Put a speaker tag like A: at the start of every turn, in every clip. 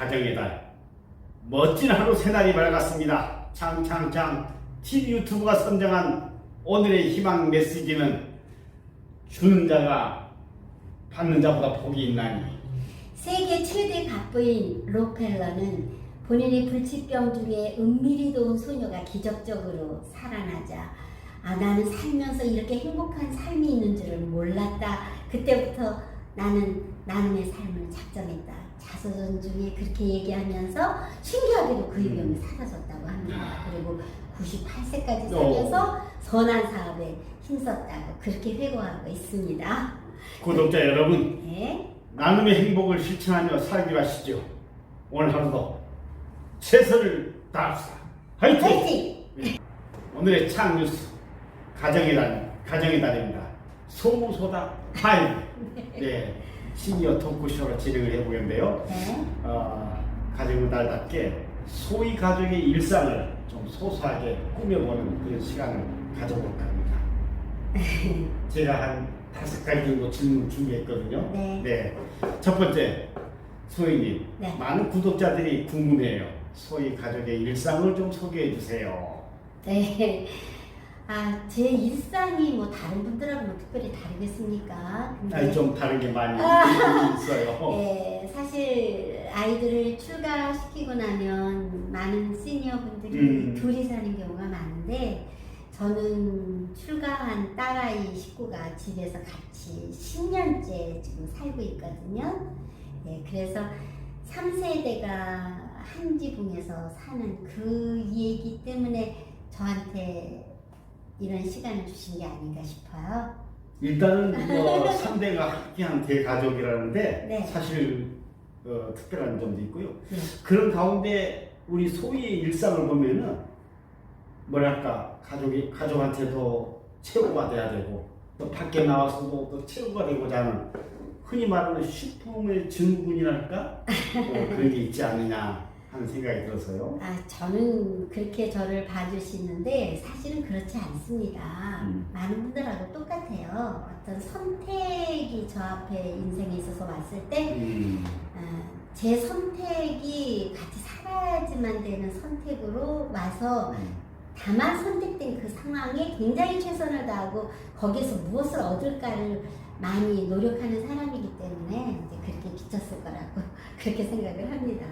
A: 가정의 달 멋진 하루 새날이 밝았습니다 창창창 TV 유튜브가 선정한 오늘의 희망 메시지는 주는 자가 받는 자보다 복이 있나니
B: 세계 최대 갑부인 록펠러는 본인의 불치병 중에 은밀히 도운 소녀가 기적적으로 살아나자 아 나는 살면서 이렇게 행복한 삶이 있는 줄을 몰랐다. 그때부터 나는 나눔의 삶을 작정했다. 자서전 중에 그렇게 얘기하면서 신기하게도 그 유병이 사라졌다고 합니다. 그리고 98세까지 살면서 선한 사업에 힘썼다고 그렇게 회고하고 있습니다.
A: 구독자 여러분
B: 네.
A: 나눔의 행복을 실천하며 살기로 하시죠 오늘 하루도 최선을 다합시다 화이팅!
B: 화이팅!
A: 오늘의 창 뉴스 가정의 달 가정의 달입니다. 소무소다 파이브 네 시니어 토크쇼로 진행을 해보겠는데요.
B: 네.
A: 어, 가정의 달답게 소위 가족의 일상을 좀 소소하게 꾸며보는 그런 시간을 가져볼까 합니다. 제가 한 다섯 가지 정도 질문 준비했거든요.
B: 네.
A: 첫 번째 소희님
B: 네.
A: 많은 구독자들이 궁금해요. 소희 가족의 일상을 좀 소개해 주세요.
B: 네. 아, 제 일상이 뭐 다른 분들하고 뭐 특별히 다르겠습니까? 근데,
A: 아니 좀 다른 게 많이
B: 아.
A: 있어요.
B: 네, 사실 아이들을 출가시키고 나면 많은 시니어 분들이
A: 음.
B: 둘이 사는 경우가 많은데 저는 출가한 딸아이 식구가 집에서 같이 10년째 지금 살고 있거든요. 네, 그래서 3세대가 한 지붕에서 사는 그 얘기 때문에 저한테 이런 시간을 주신 게 아닌가 싶어요.
A: 일단은 뭐 3대가 함께한 대가족이라는데
B: 네.
A: 사실 어, 특별한 점도 있고요.
B: 네.
A: 그런 가운데 우리 소희의 일상을 보면은 뭐랄까 가족이 가족한테도 최고가 돼야 되고 또 밖에 나와서도 또 최고가 되고자 하는 흔히 말하는 슈퍼맨 증후군이랄까 어, 그런 게 있지 않느냐 하는 생각이 들어서요.
B: 아, 저는 그렇게 저를 봐주시는데 사실은 그렇지 않습니다.
A: 음.
B: 많은 분들하고 똑같아요. 어떤 선택이 저 앞에 인생에 있어서 왔을 때,
A: 음,
B: 아, 제 선택이 같이 살아야지만 되는 선택으로 와서
A: 음.
B: 다만 선택된 그 상황에 굉장히 최선을 다하고 거기에서 무엇을 얻을까를 많이 노력하는 사람이기 때문에 이제 그렇게 비쳤을 거라고 그렇게 생각을 합니다.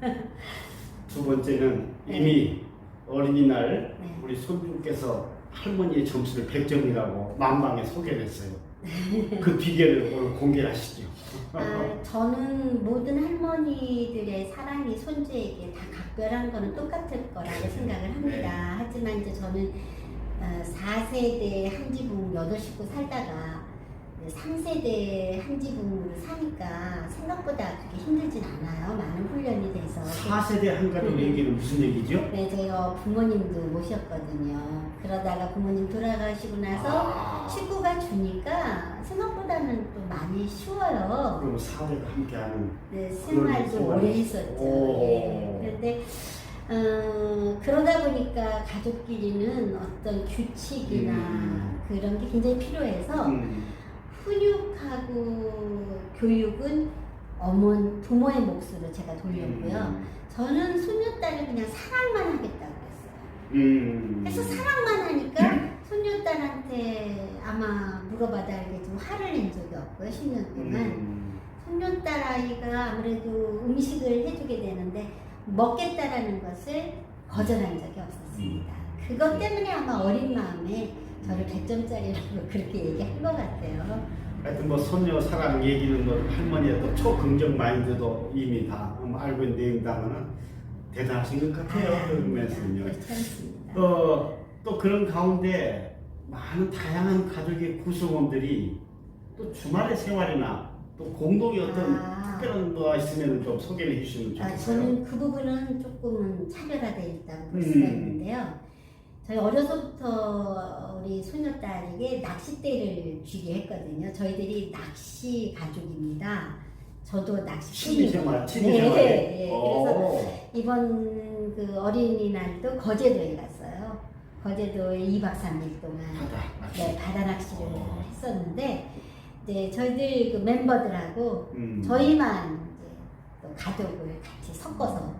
A: 두 번째는
B: 네.
A: 이미 어린이날
B: 네.
A: 우리 손주께서 할머니의 점수를 100점이라고 만방에 소개를 했어요. 그 비결을 오늘 공개를 하시죠.
B: 아, 저는 모든 할머니들의 사랑이 손주에게 다 각별한 거는 똑같을 거라고 생각을 합니다. 하지만 이제 저는 어, 4세대 한 지붕 8식구 살다가 3세대 한 지붕으로 사니까 생각보다 그렇게 힘들진 않아요. 많은 훈련이 돼서.
A: 4세대 한 가족 얘기는 무슨 얘기죠?
B: 네, 저희가 부모님도 모셨거든요. 그러다가 부모님 돌아가시고 나서
A: 아,
B: 식구가 주니까 생각보다는 또 많이 쉬워요.
A: 그럼 4대가 함께하는
B: 네, 생활도
A: 생활.
B: 오래 했었죠.
A: 오.
B: 예. 그런데 어, 그러다 보니까 가족끼리는 어떤 규칙이나
A: 음.
B: 그런 게 굉장히 필요해서
A: 음,
B: 훈육하고 교육은 어머 부모의 몫으로 제가 돌렸고요.
A: 음,
B: 저는 손녀딸을 그냥 사랑만 하겠다고 했어요.
A: 음.
B: 그래서 사랑만 하니까 손녀딸한테 아마 물어봐도 알겠지만 화를 낸 적이 없고요. 10년 동안.
A: 음,
B: 손녀딸 아이가 아무래도 음식을 해주게 되는데 먹겠다라는 것을 거절한 적이 없었습니다. 그것 때문에 아마 어린 마음에 저를 100점짜리라고 그렇게 얘기한 것 같아요.
A: 하여튼 뭐 손녀 사랑 얘기는 뭐 할머니의 또 초긍정 마인드도 이미 다 알고 있는 내용이다면 대단하신 것 같아요. 그.
B: 그렇지 않습니다.
A: 어, 또 그런 가운데 많은 다양한 가족의 구성원들이 또 주말의 생활이나 또 공동의 어떤
B: 아.
A: 특별한 거가 있으면 좀 소개를 해주시면
B: 아,
A: 좋겠어요.
B: 저는 그 부분은 조금은 차별화되어 있다고 볼
A: 음.
B: 수가 있는데요. 저희 어려서부터 우리 소녀딸에게 낚싯대를 쥐게 했거든요. 저희들이 낚시 가족입니다. 저도 낚시
A: 취미생활. 취미생활.
B: 네, 네. 그래서
A: 오.
B: 이번 그 어린이날도 거제도에 갔어요. 거제도에 2박 3일 동안
A: 바다 낚시.
B: 네, 바다 낚시를
A: 어.
B: 했었는데 이제 저희들 그 멤버들하고
A: 음.
B: 저희만 이제 또 가족을 같이 섞어서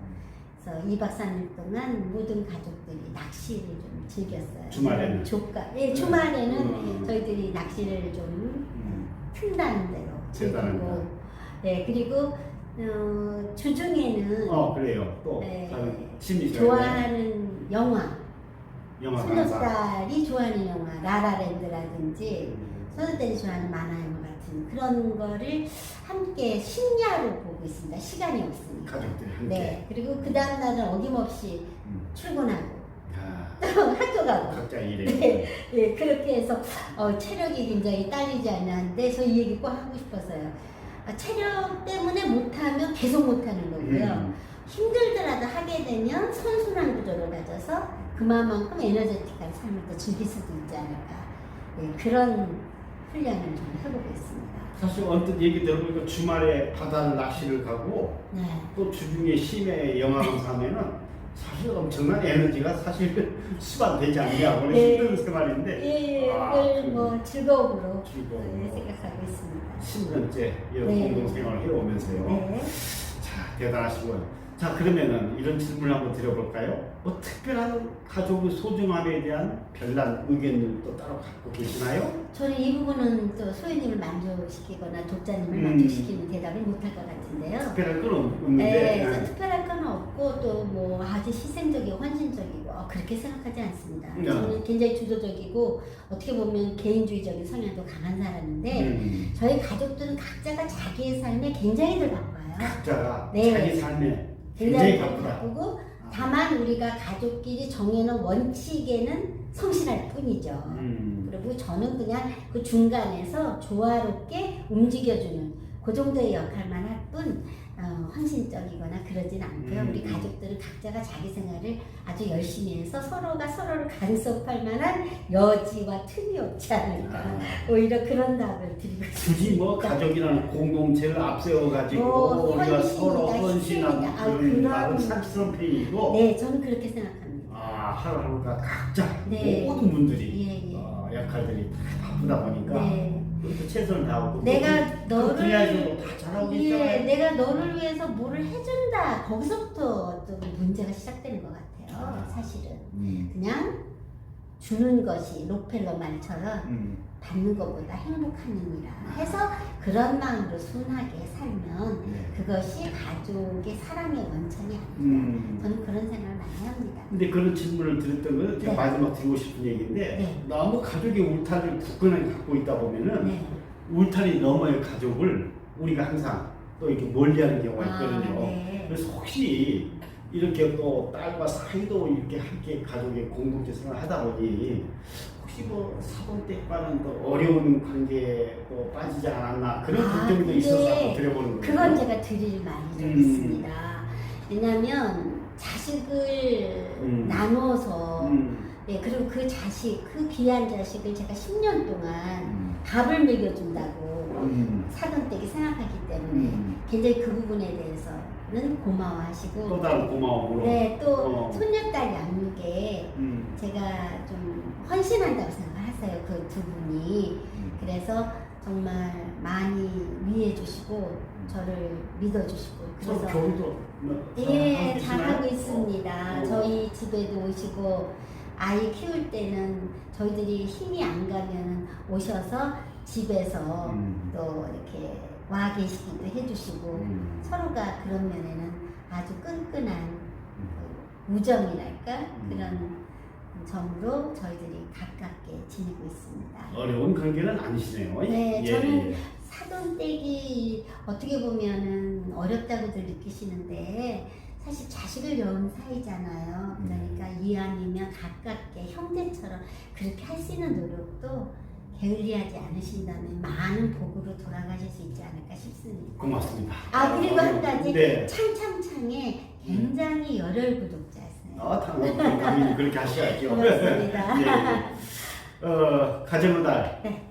B: 그래서 2박 3일 동안 모든 가족들이 낚시를 좀 즐겼어요.
A: 주말에는?
B: 조카, 예, 주말에는
A: 음.
B: 저희들이 낚시를 좀
A: 음.
B: 튼다는 대로. 즐기고, 예, 그리고 어, 주중에는
A: 어 그래요. 또
B: 네.
A: 다른 취미 생활
B: 좋아하는 영화,
A: 영화 강사.
B: 살이 좋아하는 영화, 라라랜드라든지
A: 음.
B: 소녀들이 좋아하는 만화 영화 같은 그런 거를 함께 심야로 보고 있습니다. 시간이 없으니까.
A: 가족들이 함께.
B: 네. 그리고 그 다음 날은 어김없이
A: 음.
B: 출근하고
A: 야,
B: 학교 가고.
A: 각자 일에.
B: 네. 예, 그렇게 해서 어, 체력이 굉장히 딸리지 않았는데 저 이 얘기 꼭 하고 싶어서요. 아, 체력 때문에 못하면 계속 못하는 거고요.
A: 음.
B: 힘들더라도 하게 되면 선순환 구조를 가져서 그만큼 에너제틱한 삶을 또 즐길 수도 있지 않을까. 예, 그런 훈련을 좀 해보고 있습니다.
A: 사실 언뜻 얘기 들어보니까 주말에 바다 낚시를 가고
B: 네.
A: 또 주중에 심해 영화 강사하면은 사실 엄청난 에너지가 사실 수반되지 않냐 원래
B: 네.
A: 힘든 생활인데
B: 예,
A: 아,
B: 그걸 그뭐 즐거움으로
A: 즐거움으로.
B: 예, 생각하고 있습니다.
A: 10년째 이런
B: 네.
A: 공동생활을 해오면서요.
B: 네.
A: 자 대단하시고요. 자 그러면은 이런 질문을 한번 드려볼까요? 뭐 특별한 가족의 소중함에 대한 별난 의견들도 따로 갖고 계시나요?
B: 저는 이 부분은 또 소연님을 만족시키거나 독자님을
A: 음.
B: 만족시키는 대답을 못할 것 같은데요.
A: 특별한 건 없-
B: 네,
A: 없는데
B: 그래서 특별할 건 없고 또 뭐 아주 희생적이고 헌신적이고 어, 그렇게 생각하지 않습니다.
A: 네.
B: 저는 굉장히 주도적이고 어떻게 보면 개인주의적인 성향도 강한 사람인데
A: 음,
B: 저희 가족들은 각자가 자기의 삶에 굉장히 들 바빠요.
A: 각자가
B: 네.
A: 자기 삶에
B: 굉장히. 바쁘고 다만 우리가 가족끼리 정해놓은 원칙에는 성실할 뿐이죠.
A: 음,
B: 그리고 저는 그냥 그 중간에서 조화롭게 움직여주는 그 정도의 역할만 할 뿐, 어, 헌신적이거나 그러진 않고요.
A: 음.
B: 우리 가족들은 각자가 자기 생활을 아주 열심히 해서 서로가 서로를 간섭할 만한 여지와 틈이 없지 않을까.
A: 아,
B: 오히려 그런 답을 드리고
A: 굳이 뭐
B: 싶습니다.
A: 가족이라는 공동체를 앞세워 가지고
B: 어,
A: 우리가 서로 헌신하는
B: 희생이다. 아,
A: 그런 나름 삭스러운 편이고
B: 네, 저는 그렇게 생각합니다.
A: 아 하루하루가 각자
B: 네.
A: 모든 분들이
B: 예, 예.
A: 어, 역할들이 다 바쁘다 보니까
B: 네.
A: 최선을 다하고
B: 내가
A: 그
B: 너를
A: 분야에서도 다 잘하고
B: 예,
A: 있잖아요.
B: 내가 너를 위해서 뭐를 해준다. 거기서부터 좀 문제가 시작되는 것 같아요.
A: 아.
B: 사실은
A: 음,
B: 그냥 주는 것이 록펠러 말처럼
A: 음,
B: 받는 것보다 행복한 일이라 해서 그런 마음으로 순하게 살면
A: 네.
B: 그것이 가족의 사랑의 원천이 아닐까.
A: 음.
B: 저는 그런 생각을 많이 합니다.
A: 근데 그런 질문을 드렸던 건 제가
B: 네.
A: 마지막 드리고 싶은 얘기인데
B: 네.
A: 너무 가족의 울타리를 굳건하게 갖고 있다 보면은
B: 네.
A: 울타리 너머의 가족을 우리가 항상 또 이렇게 멀리하는 경우가 있거든요.
B: 네.
A: 그래서 혹시 이렇게 또 딸과 사이도 이렇게 함께 가족의 공동체 생활을 하다 보니 혹시 뭐 사돈댁과는 또 어려운 관계에 또 빠지지 않았나 그런
B: 아,
A: 걱정도
B: 근데
A: 있어서 한번 드려보는 거예요.
B: 그건 제가 드릴 말이 좀
A: 음.
B: 있습니다. 왜냐하면 자식을
A: 음.
B: 나눠서
A: 음,
B: 예, 그리고 그 자식, 그 귀한 자식을 제가 10년 동안
A: 음,
B: 밥을 먹여준다고
A: 음,
B: 사돈댁이 생각하기 때문에
A: 음.
B: 굉장히 그 부분에 대해서는 고마워하시고
A: 또 다른 고마움으로.
B: 네, 또
A: 어.
B: 손녀딸 양육에
A: 음,
B: 제가 좀 헌신한다고 생각하세요. 그두 분이.
A: 음.
B: 그래서 정말 많이 위해 주시고 저를 믿어 주시고 그래서
A: 교류도 뭐
B: 예,
A: 잘하고?
B: 있습니다.
A: 어.
B: 저희 집에도 오시고 아이 키울 때는 저희들이 힘이 안 가면 오셔서 집에서
A: 음.
B: 또 이렇게 와 계시기도 해주시고
A: 음.
B: 서로가 그런 면에는 아주 끈끈한
A: 음.
B: 그 우정이랄까
A: 음.
B: 그런 점으로 저희들이 가깝게 지내고 있습니다.
A: 어려운 관계는 아니시네요.
B: 네,
A: 예,
B: 저는
A: 예.
B: 사돈댁이 어떻게 보면은 어렵다고들 느끼시는데 사실 자식을 낳은 사이잖아요. 그러니까 이왕이면 가깝게 형제처럼 그렇게 할 수 있는 노력도 게을리하지 않으신다면 많은 복으로 돌아가실 수 있지 않을까 싶습니다.
A: 고맙습니다.
B: 아 그리고 한 가지
A: 네.
B: 창창창에 굉장히 열혈 구독자였어요.
A: 아, 당연히, 당연히 그렇게 하셔야죠.
B: 고맙습니다.
A: 예. 어, 가정의 달.
B: 네.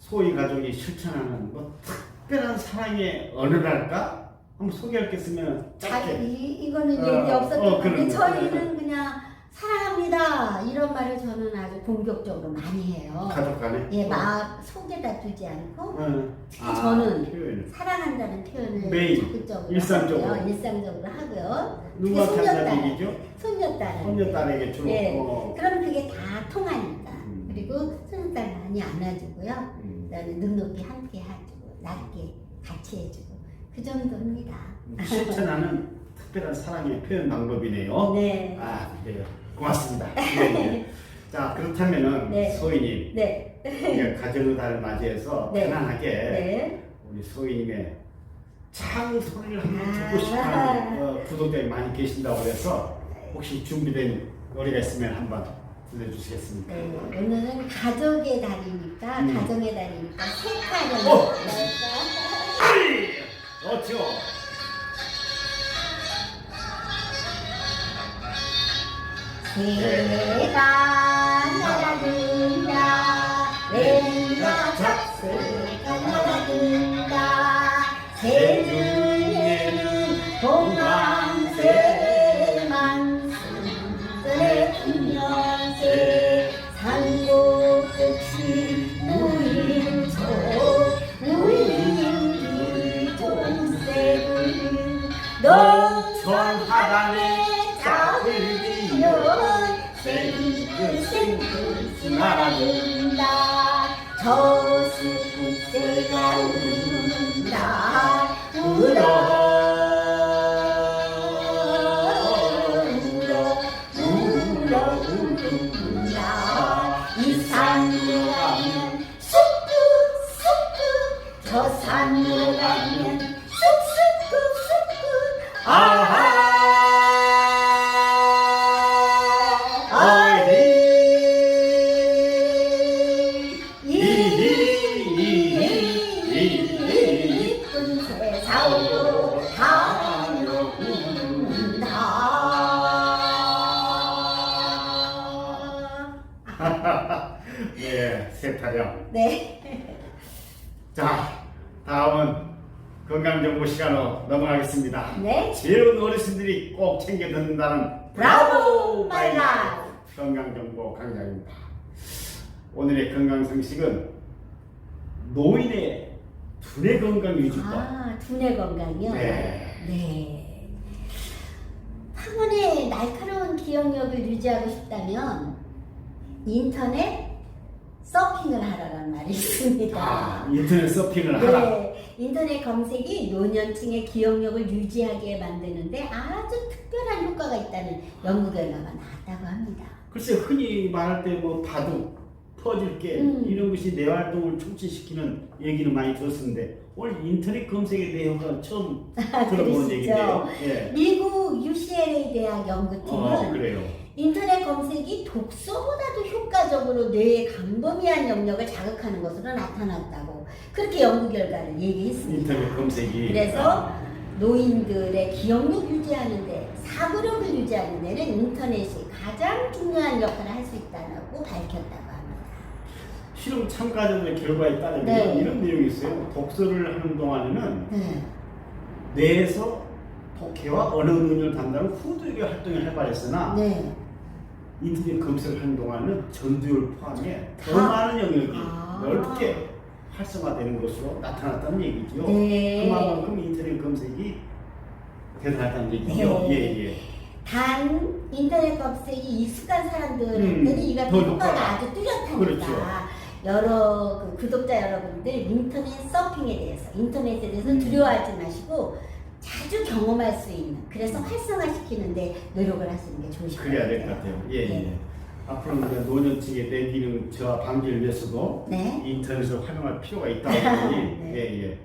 A: 소위 가족이 실천하는 뭐 특별한 사랑의 언어랄까? 한번 소개할 게 있으면
B: 자,
A: 짧게.
B: 이, 이거는
A: 어,
B: 얘기 없었던
A: 어, 그런 거.
B: 저희는 그냥 사랑합니다 이런 말을 저는 아주 공격적으로 많이 해요.
A: 가족 간에.
B: 예, 막 속에다 두지 않고
A: 어.
B: 특히 저는
A: 표현을.
B: 사랑한다는 표현을
A: 매일,
B: 적극적으로
A: 일상적으로.
B: 하고요. 일상적으로 하고요.
A: 누구한테
B: 손녀딸.
A: 한다는 얘기죠?
B: 손녀딸.
A: 손녀딸에게 주로.
B: 예.
A: 어.
B: 그럼 그게 다 통하니까.
A: 음.
B: 그리고 손녀딸 많이 안아주고요.
A: 음.
B: 그다음에 눈높이 함께 해주고 낮게 같이 해주고 그 정도입니다.
A: 실천하는 특별한 사랑의 표현 방법이네요.
B: 네.
A: 아, 그래요. 고맙습니다. 네, 네. 자, 그렇다면은
B: 네.
A: 소희님,
B: 네.
A: 가정의 달을 맞이해서
B: 네.
A: 편안하게
B: 네.
A: 우리 소희님의 창 소리를 한번
B: 아.
A: 듣고 싶어하는 어, 구독자들이 많이 계신다고 그래서 혹시 준비된 노래가 있으면 한번 들려주시겠습니까?
B: 네. 오늘은 가족의 달이니까
A: 음.
B: 가정의 달이니까 색깔을
A: 어. 그렇죠.
B: 새가 날아든다. 왼과 잡새 농촌 하단에 짝을 지면 생글생글 날아든다. 저수새가 운다. 울어. 울어. 울어. 울다. 이 산으로 가면 쑥쑥 쑥쑥. 저 산으로 가면 쑥쑥. 아
A: 네. 제일 어르신들이 꼭 챙겨 듣는다는
B: 브라보 마이 라이프.
A: 건강정보 강좌입니다. 오늘의 건강 상식은 노인의 두뇌 건강 유지법.
B: 아, 두뇌 건강이요?
A: 네.
B: 네. 학원의 날카로운 기억력을 유지하고 싶다면 인터넷 서핑을 하라는 말이 있습니다.
A: 아, 인터넷 서핑을 하라.
B: 네, 인터넷 검색이 노년층의 기억력을 유지하게 만드는데 아주 특별한 효과가 있다는 연구 결과가 나왔다고 합니다.
A: 글쎄 흔히 말할 때 뭐 바둑, 퍼즐 게임
B: 음.
A: 이런 것이 뇌 활동을 촉진시키는 얘기는 많이 들었었는데 오늘 인터넷 검색에 대해서 처음 들어보는? 얘기인데요. 예.
B: 미국 UCLA 대학 연구팀은
A: 어, 그래요.
B: 인터넷 검색이 독서보다도 효과적으로 뇌의 강범위한 영역을 자극하는 것으로 나타났다고 그렇게 연구 결과를 얘기했습니다.
A: 인터넷 검색이
B: 그래서 노인들의 기억력 유지하는데 사고력을 유지하는 데는 인터넷이 가장 중요한 역할을 할 수 있다고 밝혔다고 합니다.
A: 실험 참가자들의 결과에 따르면
B: 네.
A: 이런 내용이 있어요. 독서를 하는 동안에는
B: 네.
A: 뇌에서 독해와 언어 능력을 담당하는 후두의 활동이 활발했으나
B: 네.
A: 인터넷 검색을 하는 동안은 전두열 포함해 더
B: 다.
A: 많은 영역이
B: 아.
A: 넓게 활성화되는 것으로 나타났다는 얘기죠.
B: 네.
A: 그만큼 인터넷 검색이 대단하다는 얘기죠.
B: 네.
A: 예, 예.
B: 단 인터넷 검색이 익숙한 사람들한테는
A: 음,
B: 이 같은
A: 더
B: 효과가
A: 효과가.
B: 아주 뚜렷하니까
A: 그렇죠.
B: 여러 그 구독자 여러분들 인터넷 서핑에 대해서 인터넷에 대해서
A: 음.
B: 두려워하지 마시고 자주 경험할 수 있는 그래서 활성화시키는데 노력을 하시는 게 좋으실 것
A: 그래야
B: 같아요.
A: 될것 같아요. 예,
B: 네.
A: 예. 앞으로 이제 노년층의 뇌 기능 저하 방지를 위해서도
B: 네.
A: 인터넷을 활용할 필요가 있다고 보니
B: 네.
A: 예, 예.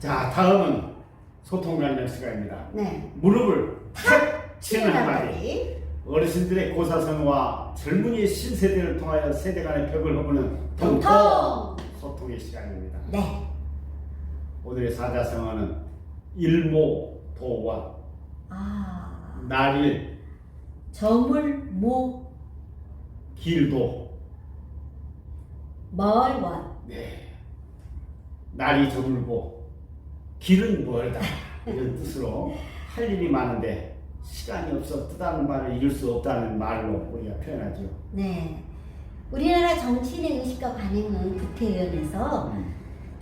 A: 자, 다음은 소통 관련 시간입니다.
B: 네.
A: 무릎을 탁 치는 한마디. 어르신들의 고사성과 젊은이의 신세대를 통하여 세대 간의 벽을 허무는 통통. 소통의 시간입니다.
B: 네.
A: 오늘의 사자성어는 일모도원
B: 아.
A: 날일
B: 저물모
A: 길도
B: 멀원.
A: 네 날이 저물고 길은 멀다 이런 뜻으로 할 일이 많은데 시간이 없어 뜻하는 바를 이룰 수 없다는 말로 우리가 표현하죠.
B: 네. 우리나라 정치인의 의식과 관행은 국회의원에서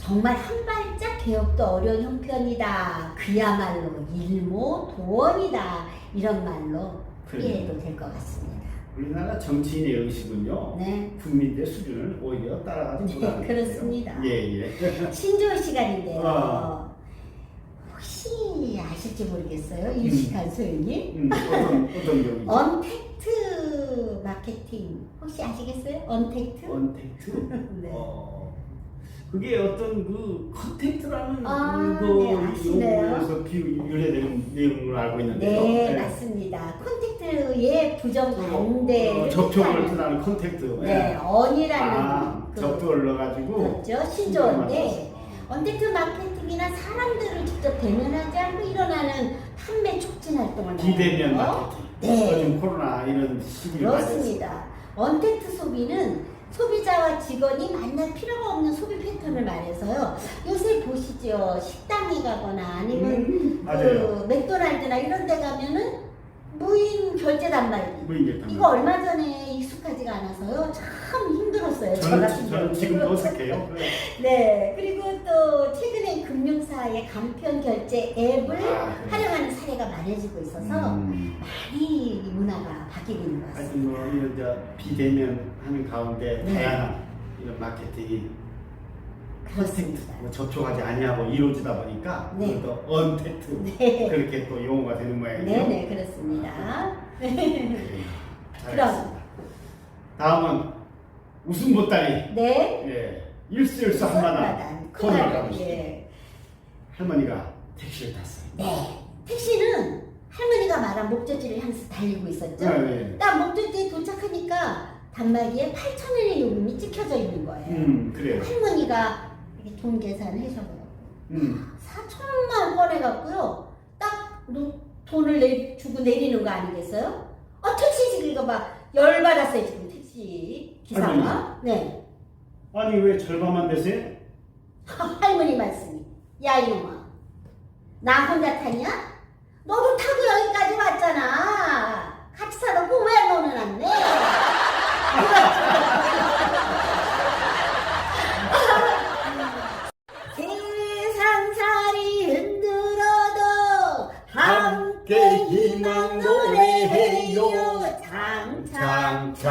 B: 정말 한 발짝 개혁도 어려운 형편이다. 그야말로 일모 도원이다. 이런 말로 이해해도 될 것 같습니다.
A: 우리나라 정치인의 의식은요
B: 네.
A: 국민들의 수준을 오히려 따라가지
B: 네,
A: 못하는
B: 그렇습니다.
A: 예 예.
B: 신조어 시간인데요.
A: 아.
B: 혹시 아실지 모르겠어요. 유식한 소연님.
A: 음, 어떤 어떤 경우죠?
B: 언택트 마케팅 혹시 아시겠어요? 언택트?
A: 언택트.
B: 네.
A: 어, 그게 어떤 그 컨택트라는
B: 아,
A: 그
B: 네, 아시네요.
A: 용어에서 비 유래된 내용을 알고 있는데요.
B: 네, 맞습니다. 콘택트의 부정 반대.
A: 어, 접촉을 뜻하는 컨택트.
B: 네, 언이라는
A: 아,
B: 그
A: 접촉을 넣어가지고
B: 그렇죠. 신조어인데. 언택트 마케팅이나 사람들을 직접 대면하지 않고 일어나는 판매 촉진 활동을
A: 비대면
B: 말하는 거.
A: 마케팅.
B: 네.
A: 요즘 코로나 이런 시기를 맞아서
B: 그렇습니다. 언택트 소비는 소비자와 직원이 만날 필요가 없는 소비 패턴을 말해서요. 요새 보시죠. 식당에 가거나 아니면
A: 음, 맞아요.
B: 그 맥도날드나 이런 데 가면은 무인 결제 단말기.
A: 무인계탕.
B: 이거 얼마 전에 익숙하지가 않아서요. 참 힘들었어요. 저
A: 저는,
B: 같은
A: 저는 지금
B: 경우는.
A: 어색해요.
B: 네. 그리고 또 최근에 금융사의 간편 결제 앱을
A: 아, 그래요?
B: 활용하는 사례가 많아지고 있어서
A: 음.
B: 많이 이 문화가 바뀌고 있는 것 같습니다.
A: 뭐 이런 저 비대면 하는 가운데
B: 네.
A: 다양한 이런 마케팅이
B: 그렇습니다.
A: 뭐 접촉하지 아니하고 이루어지다 보니까
B: 네.
A: 또 언택트
B: 네.
A: 그렇게 또 용어가 되는 모양이죠.
B: 네네 그렇습니다.
A: 네.
B: 그럼.
A: 잘했습니다. 다음은 웃음 보따리.
B: 네.
A: 예. 일수일수 한마당. 코너를 가보시죠.
B: 예.
A: 할머니가 택시를 탔어요.
B: 네. 택시는 할머니가 말한 목적지를 향해서 달리고 있었죠.
A: 네, 네.
B: 딱 목적지에 도착하니까 단말기에 8천 원의 요금이 찍혀져 있는 거예요.
A: 음, 그래요.
B: 할머니가 이렇게 돈 계산을 해줘요.
A: 음.
B: 4천 원만 꺼내갖고요. 딱 노- 돈을 내, 주고 내리는 거 아니겠어요? 아 택시 지금 이거 봐 열받았어요 지금 택시 기사가. 네.
A: 아니 왜 절반만 되세요?
B: 할머니 말씀이 야 이놈아. 나 혼자 타냐? 너도 타고 여기까지 왔잖아. 같이 타놓고 왜 너는 안 내? 세상살이 흔들어도 함께 희망 노래해요. 장창창